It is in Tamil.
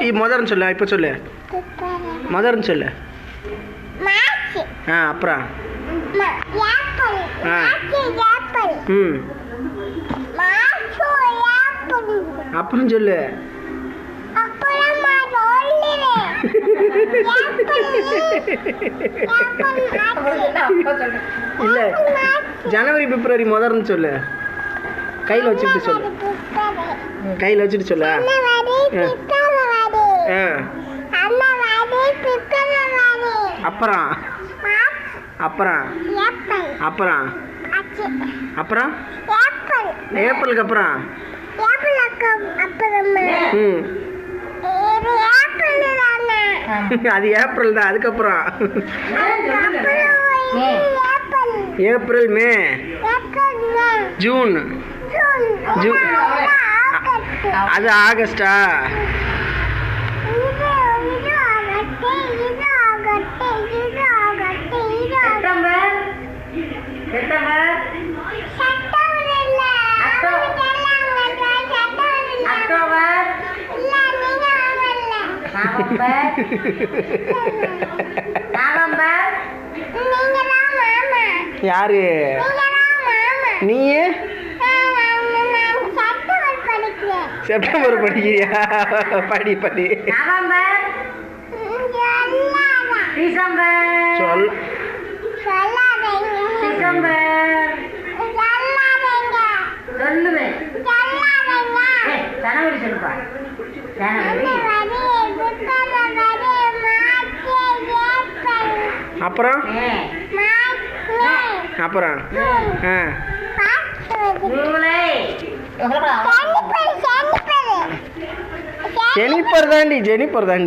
இ முதர்னு சொல்லு இப்போ சொல்லு. மதர்னு சொல்லு. ஆ அப்புறம். ம- அப்புறம் சொல்லு. இல்லை ஜனவரி பிப்ரவரி முதர்னு சொல்லு. கையில் வச்சுக்கிட்டு சொல்லு. கையில் வச்சுட்டு சொல்லு. அப்புறம்? அப்புறம்? அப்புறம்? அப்புறம்? ஏப்ரலுக்கு அப்புறம்? அது ஏப்ரல் தான் அதுக்கப்புறம். April May. ஜூன். ஜூ- அது ஆகஸ்டா நவம்பர் நவம்பர் யாரு? நீயே? செப்டம்பர் படிக்கிறியா படி படி. நவம்பர் சொல்லுப்பா ஜனவரி அப்புறம்? அப்புறம்? ஆ. தாண்டி ஜெனிப்பர் தாண்டி.